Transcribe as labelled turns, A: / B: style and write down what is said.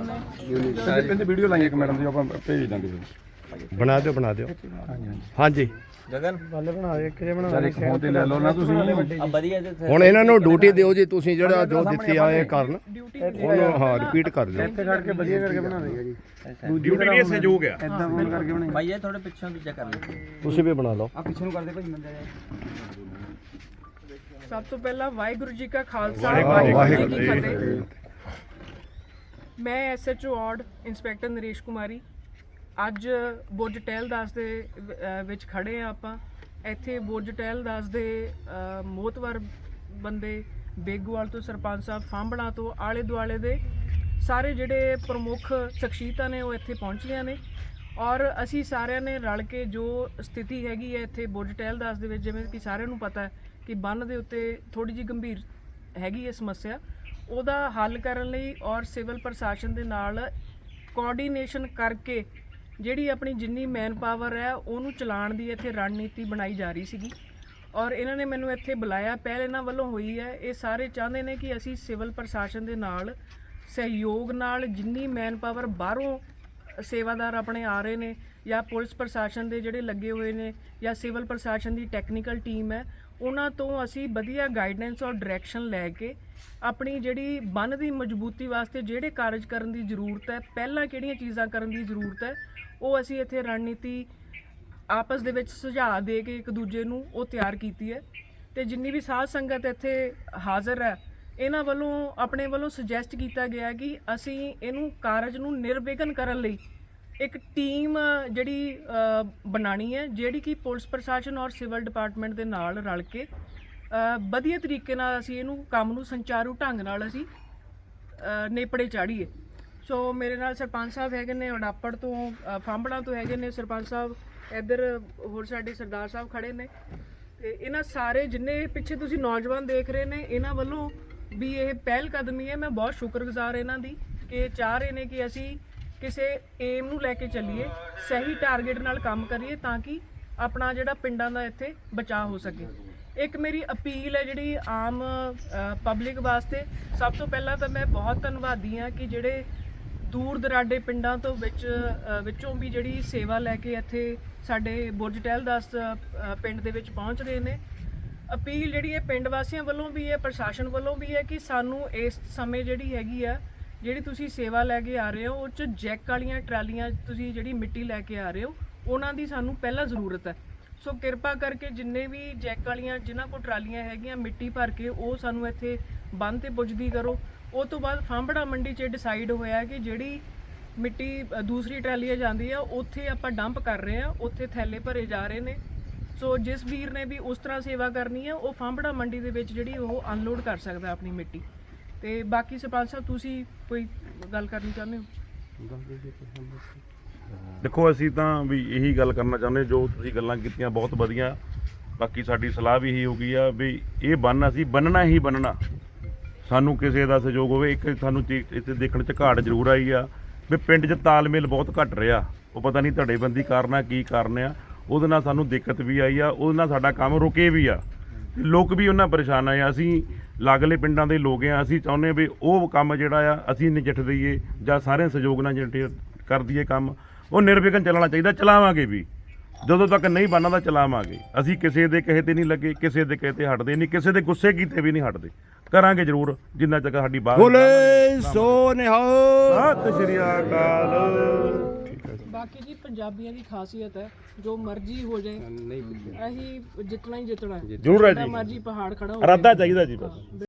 A: ਇਹਦੀ ਵੀਡੀਓ ਲਾਈ ਇੱਕ ਮੈਡਮ ਦੀ ਆਪਾਂ ਭੇਜ ਦਾਂਗੇ।
B: ਬਣਾ ਦਿਓ ਬਣਾ ਦਿਓ। ਹਾਂਜੀ
C: ਗਗਨ?
A: ਸਰ ਇੱਕ ਫੋਨ ਤੇ ਲੈ ਲਓ ਨਾ ਤੁਸੀਂ।
C: ਆ ਵਧੀਆ ਤੇ
B: ਹੁਣ ਇਹਨਾਂ ਨੂੰ ਡਿਊਟੀ ਦਿਓ ਜੀ ਤੁਸੀਂ ਜਿਹੜਾ ਜੋ ਦਿੱਤੀ ਆ ਇਹ ਕਰਨ। ਉਹਨੂੰ ਹਾਂ ਰਿਪੀਟ ਕਰ ਦਿਓ।
A: ਇੱਥੇ ਖੜ ਕੇ ਵਧੀਆ ਕਰਕੇ ਬਣਾ ਦੇਗਾ ਜੀ।
B: ਡਿਊਟੀ ਦੀ ਸਹਿਯੋਗ ਆ।
A: ਇਦਾਂ ਫੋਨ ਕਰਕੇ ਬਣਾ
C: ਭਾਈ ਇਹ ਥੋੜੇ ਪਿੱਛੋਂ ਦੂਜਾ ਕਰ ਲੈ
B: ਤੁਸੀਂ ਵੀ ਬਣਾ ਲਓ।
A: ਆ ਪਿੱਛੇ ਨੂੰ ਕਰਦੇ ਭਾਈ ਮੰਦਾ
D: ਸਭ ਤੋਂ ਪਹਿਲਾਂ ਵਾਹਿਗੁਰੂ ਜੀ ਕਾ ਖਾਲਸਾ
B: ਵਾਹਿਗੁਰੂ
D: ਜੀ
B: ਜੀ
D: ਕੀ ਫਤਿਹ। ਮੈਂ ਐਸਐਚਓ ਆਰਡ ਇੰਸਪੈਕਟਰ ਨਰੇਸ਼ ਕੁਮਾਰੀ। ਅੱਜ ਬੁਰਜ ਟਹਿਲਦਾਸ ਦੇ ਵਿੱਚ ਖੜੇ ਆ ਆਪਾਂ। ਇੱਥੇ ਬੁਰਜ ਟਹਿਲਦਾਸ ਦੇ ਅਹ, ਬੰਦੇ ਬੇਗੂਵਾਲ ਤੋਂ ਸਰਪੰਚ ਸਾਹਿਬ ਫਾਂਬੜਾ ਤੋਂ ਆਲੇ ਦੁਆਲੇ ਦੇ ਸਾਰੇ ਜਿਹੜੇ ਪ੍ਰਮੁੱਖ ਸ਼ਖਸੀਅਤਾਂ ਨੇ ਉਹ ਇੱਥੇ ਪਹੁੰਚੀਆਂ ਨੇ। ਔਰ ਅਸੀਂ ਸਾਰਿਆਂ ਨੇ ਰਲ ਕੇ ਜੋ ਸਥਿਤੀ ਹੈਗੀ ਹੈ ਇੱਥੇ ਬੁਰਜ ਟਹਿਲਦਾਸ ਦੇ ਵਿੱਚ ਜਿਵੇਂ ਕਿ ਸਾਰਿਆਂ ਨੂੰ ਪਤਾ ਹੈ ਕਿ ਬੰਨ ਦੇ ਉੱਤੇ ਥੋੜੀ ਜਿਹੀ ਗੰਭੀਰ ਹੈਗੀ ਹੈ ਸਮੱਸਿਆ। ਉਹਦਾ ਹੱਲ ਕਰਨ ਲਈ ਔਰ ਸਿਵਲ ਪ੍ਰਸ਼ਾਸਨ ਦੇ ਨਾਲ ਕੋਆਰਡੀਨੇਸ਼ਨ ਕਰਕੇ ਜਿਹੜੀ ਆਪਣੀ ਜਿੰਨੀ ਮੈਨ ਪਾਵਰ ਹੈ, ਉਹਨੂੰ ਚਲਾਉਣ ਦੀ ਇੱਥੇ ਰਣਨੀਤੀ ਬਣਾਈ ਜਾ ਰਹੀ ਸੀਗੀ। ਔਰ ਇਹਨਾਂ ਨੇ ਮੈਨੂੰ ਇੱਥੇ ਬੁਲਾਇਆ। ਪਹਿਲ ਇਹਨਾਂ ਵੱਲੋਂ ਹੋਈ ਹੈ, ਇਹ ਸਾਰੇ ਚਾਹੁੰਦੇ ਨੇ ਕਿ ਅਸੀਂ ਸਿਵਲ ਪ੍ਰਸ਼ਾਸਨ ਦੇ ਨਾਲ, ਸਹਿਯੋਗ ਨਾਲ ਜਿੰਨੀ ਮੈਨ ਪਾਵਰ ਬਾਹਰੋਂ ਸੇਵਾਦਾਰ ਆਪਣੇ ਆ ਰਹੇ ਨੇ ਜਾਂ ਪੁਲਿਸ ਪ੍ਰਸ਼ਾਸਨ ਦੇ ਜਿਹੜੇ ਲੱਗੇ ਹੋਏ ਨੇ ਜਾਂ ਸਿਵਲ ਪ੍ਰਸ਼ਾਸਨ ਦੀ ਟੈਕਨੀਕਲ ਟੀਮ ਹੈ ਉਹਨਾਂ ਤੋਂ ਅਸੀਂ ਵਧੀਆ ਗਾਈਡੈਂਸ ਔਰ ਡਾਇਰੈਕਸ਼ਨ ਲੈ ਕੇ ਆਪਣੀ ਜਿਹੜੀ ਬੰਨ ਦੀ ਮਜ਼ਬੂਤੀ ਵਾਸਤੇ ਜਿਹੜੇ ਕਾਰਜ ਕਰਨ ਦੀ ਜ਼ਰੂਰਤ ਹੈ, ਪਹਿਲਾਂ ਕਿਹੜੀਆਂ ਚੀਜ਼ਾਂ ਕਰਨ ਦੀ ਜ਼ਰੂਰਤ ਹੈ, ਉਹ ਅਸੀਂ ਇੱਥੇ ਰਣਨੀਤੀ ਆਪਸ ਦੇ ਵਿੱਚ ਸੁਝਾਅ ਦੇ ਕੇ ਇੱਕ ਦੂਜੇ ਨੂੰ ਉਹ ਤਿਆਰ ਕੀਤੀ ਹੈ। ਤੇ ਜਿੰਨੀ ਵੀ ਸਾਧ ਸੰਗਤ ਇੱਥੇ ਹਾਜ਼ਰ ਹੈ, ਇਹਨਾਂ ਵੱਲੋਂ ਆਪਣੇ ਵੱਲੋਂ ਸੁਜੈਸਟ ਕੀਤਾ ਗਿਆ ਕਿ ਅਸੀਂ ਇਹਨੂੰ ਕਾਰਜ ਨੂੰ ਨਿਰਵਿਘਨ ਕਰਨ ਲਈ ਇੱਕ ਟੀਮ ਜਿਹੜੀ ਅ, ਬਣਾਣੀ ਹੈ ਜਿਹੜੀ ਕਿ ਪੁਲਿਸ ਪ੍ਰਸ਼ਾਸਨ ਔਰ ਸਿਵਲ ਡਿਪਾਰਟਮੈਂਟ ਦੇ ਨਾਲ ਰਲ ਕੇ ਵਧੀਆ ਤਰੀਕੇ ਨਾਲ ਅਸੀਂ ਇਹਨੂੰ ਕੰਮ ਨੂੰ ਸੰਚਾਰੂ ਢੰਗ ਨਾਲ ਅਸੀਂ ਨੇਪੜੇ ਚਾੜੀਏ। ਸੋ ਮੇਰੇ ਨਾਲ ਸਰਪੰਚ ਸਾਹਿਬ ਹੈਗੇ ਨੇ ਉਡਾਪੜ ਤੋਂ ਅ, ਫਾਂਬੜਾ ਤੋਂ ਹੈਗੇ ਨੇ ਸਰਪੰਚ ਸਾਹਿਬ ਇੱਧਰ ਹੋਰ ਸਾਡੇ ਸਰਦਾਰ ਸਾਹਿਬ ਖੜੇ ਨੇ। ਤੇ ਇਹਨਾਂ ਸਾਰੇ ਜਿੰਨੇ ਪਿੱਛੇ ਤੁਸੀਂ ਨੌਜਵਾਨ ਦੇਖ ਰਹੇ ਨੇ ਇਹਨਾਂ ਵੱਲੋਂ ਵੀ ਇਹ ਪਹਿਲ ਕਦਮੀ ਹੈ। ਮੈਂ ਬਹੁਤ ਸ਼ੁਕਰਗੁਜ਼ਾਰ ਇਹਨਾਂ ਦੀ ਕਿ ਚਾਹ ਰਹੇ ਨੇ ਕਿ ਅਸੀਂ ਕਿਸੇ ਏਮ ਨੂੰ ਲੈ ਕੇ ਚੱਲੀਏ, ਸਹੀ ਟਾਰਗੇਟ ਨਾਲ ਕੰਮ ਕਰੀਏ ਤਾਂ ਕਿ ਆਪਣਾ ਜਿਹੜਾ ਪਿੰਡਾਂ ਦਾ ਇੱਥੇ ਬਚਾਅ ਹੋ ਸਕੇ। ਇੱਕ ਮੇਰੀ ਅਪੀਲ ਹੈ ਜਿਹੜੀ ਆਮ ਪਬਲਿਕ ਵਾਸਤੇ, ਸਭ ਤੋਂ ਪਹਿਲਾਂ ਤਾਂ ਮੈਂ ਬਹੁਤ ਧੰਨਵਾਦੀ ਹਾਂ ਕਿ ਜਿਹੜੇ ਦੂਰ ਦਰਾਡੇ ਪਿੰਡਾਂ ਤੋਂ ਵਿੱਚ ਵਿੱਚੋਂ ਵੀ ਜਿਹੜੀ ਸੇਵਾ ਲੈ ਕੇ ਇੱਥੇ ਸਾਡੇ ਬੁਰਜ ਟਹਿਲ ਦਾਸ ਪਿੰਡ ਦੇ ਵਿੱਚ ਪਹੁੰਚ ਰਹੇ ਨੇ। ਅਪੀਲ ਜਿਹੜੀ ਹੈ ਪਿੰਡ ਵਾਸੀਆਂ ਵੱਲੋਂ ਵੀ ਹੈ, ਪ੍ਰਸ਼ਾਸਨ ਵੱਲੋਂ ਵੀ ਹੈ ਕਿ ਸਾਨੂੰ ਇਸ ਸਮੇਂ ਜਿਹੜੀ ਹੈਗੀ ਆ ਜਿਹੜੀ ਤੁਸੀਂ ਸੇਵਾ ਲੈ ਕੇ ਆ ਰਹੇ ਹੋ, ਉਹ ਚ ਜੈਕ ਵਾਲੀਆਂ ਟਰਾਲੀਆਂ ਤੁਸੀਂ ਜਿਹੜੀ ਮਿੱਟੀ ਲੈ ਕੇ ਆ ਰਹੇ ਹੋ, ਉਹਨਾਂ ਦੀ ਸਾਨੂੰ ਪਹਿਲਾਂ ਜ਼ਰੂਰਤ ਹੈ। ਸੋ ਕਿਰਪਾ ਕਰਕੇ ਜਿੰਨੇ ਵੀ ਜੈਕ ਵਾਲੀਆਂ ਜਿਨ੍ਹਾਂ ਕੋਲ ਟਰਾਲੀਆਂ ਹੈਗੀਆਂ ਮਿੱਟੀ ਭਰ ਕੇ, ਉਹ ਸਾਨੂੰ ਇੱਥੇ ਬੰਦ ਤੇ ਪੁੱਜਦੀ ਕਰੋ। ਉਹ ਤੋਂ ਬਾਅਦ ਫਾਂਬੜਾ ਮੰਡੀ 'ਚ ਡਿਸਾਈਡ ਹੋਇਆ ਕਿ ਜਿਹੜੀ ਮਿੱਟੀ ਦੂਸਰੀ ਟਰਾਲੀ ਜਾਂਦੀ ਆ, ਉੱਥੇ ਆਪਾਂ ਡੰਪ ਕਰ ਰਹੇ ਆ, ਉੱਥੇ ਥੈਲੇ ਭਰੇ ਜਾ ਰਹੇ ਨੇ। ਸੋ ਜਿਸ ਵੀਰ ਨੇ ਵੀ ਉਸ ਤਰ੍ਹਾਂ ਸੇਵਾ ਕਰਨੀ ਹੈ ਉਹ ਫਾਂਬੜਾ ਮੰਡੀ ਦੇ ਵਿੱਚ ਜਿਹੜੀ ਉਹ ਅਨਲੋਡ ਕਰ ਸਕਦਾ ਆਪਣੀ ਮਿੱਟੀ। ਤੇ ਬਾਕੀ ਸਰਪੰਚ ਸਾਹਿਬ, ਤੁਸੀਂ ਕੋਈ ਗੱਲ ਕਰਨੀ ਚਾਹੁੰਦੇ ਹੋ?
E: ਦੇਖੋ, ਅਸੀਂ ਤਾਂ ਵੀ ਇਹੀ ਗੱਲ ਕਰਨਾ ਚਾਹੁੰਦੇ ਜੋ ਤੁਸੀਂ ਗੱਲਾਂ ਕੀਤੀਆਂ ਬਹੁਤ ਵਧੀਆ। ਬਾਕੀ ਸਾਡੀ ਸਲਾਹ ਵੀ ਇਹੀ ਹੋ ਗਈ ਆ ਵੀ ਇਹ ਬੰਨ ਅਸੀਂ ਬੰਨਣਾ ਹੀ ਬੰਨਣਾ ਸਾਨੂੰ ਕਿਸੇ ਦਾ ਸਹਿਯੋਗ ਹੋਵੇ, ਇੱਕ ਸਾਨੂੰ ਇੱਥੇ ਦੇਖਣ 'ਚ ਘਾਟ ਜ਼ਰੂਰ ਆਈ ਆ। ਵੀ ਪਿੰਡ 'ਚ ਤਾਲਮੇਲ ਬਹੁਤ ਘਟ ਰਿਹਾ। ਉਹ ਪਤਾ ਨਹੀਂ ਧੜੇਬੰਦੀ ਕਾਰਨ ਆ, ਕੀ ਕਾਰਨ ਆ। ਉਹਦੇ ਨਾਲ ਸਾਨੂੰ ਦਿੱਕਤ ਵੀ ਆਈ ਆ, ਉਹਦੇ ਨਾਲ ਸਾਡਾ ਕੰਮ ਰੁਕੇ ਵੀ ਆ। ਤੇ ਲੋਕ ਵੀ ਉਹਨਾਂ ਪਰੇਸ਼ਾਨ ਆ। ਅਸੀਂ ਲਾਗਲੇ ਪਿੰਡਾਂ ਦੇ ਲੋਕ ਆ ਅਸੀਂ ਚਾਹੁੰਦੇ ਵੀ ਉਹ ਕੰਮ ਜਿਹੜਾ ਆ ਅਸੀਂ ਨਜਿੱਠ ਦਈਏ ਜਾਂ ਸਾਰਿਆਂ ਸਹਿਯੋਗ ਨਾਲ ਜਿਹੜੇ ਕਰ ਦਈਏ ਕੰਮ। ਉਹ ਨਿਰਵਿਘਨ ਚੱਲਣਾ ਚਾਹੀਦਾ ਚਲਾਵਾਂਗੇ ਵੀ। ਜਦੋਂ ਤੱਕ ਨਹੀਂ ਬਣਦਾ ਚਲਾਵਾਂਗੇ। ਅਸੀਂ ਕਿਸੇ ਦੇ ਕਹੇ ਤੇ ਨਹੀਂ ਲੱਗੇ ਕਿਸੇ ਦੇ ਕਹੇ ਤੇ ਹਟਦੇ ਨਹੀਂ ਕਿਸੇ ਦੇ ਗੁੱਸੇ ਕੀਤੇ ਵੀ ਨਹੀਂ ਹਟਦੇ। ਕਰਾਂਗੇ ਜ਼ਰੂਰ ਜਿੰਨਾ ਚੱਕ ਸਾਡੀ ਬਾਤ
B: ਬੋਲੇ ਸੋ ਨਿਹਾਲ।
E: ਸਤਿ ਸ਼੍ਰੀ ਅਕਾਲ।
D: ਪੰਜਾਬੀਆਂ ਦੀ ਖਾਸੀਅਤ ਹੈ ਜੋ ਮਰਜ਼ੀ ਹੋ ਜਾਏ
A: ਨਹੀਂ
D: ਅਸੀਂ ਜਿੱਤਣਾ ਹੀ ਜਿੱਤਣਾ ਹੈ।
E: ਜ਼ਰੂਰ ਹੈ
D: ਮਰਜ਼ੀ ਪਹਾੜ ਖੜਾ ਹੋ
E: ਇਰਾਦਾ ਚਾਹੀਦਾ ਜੀ ਬਸ।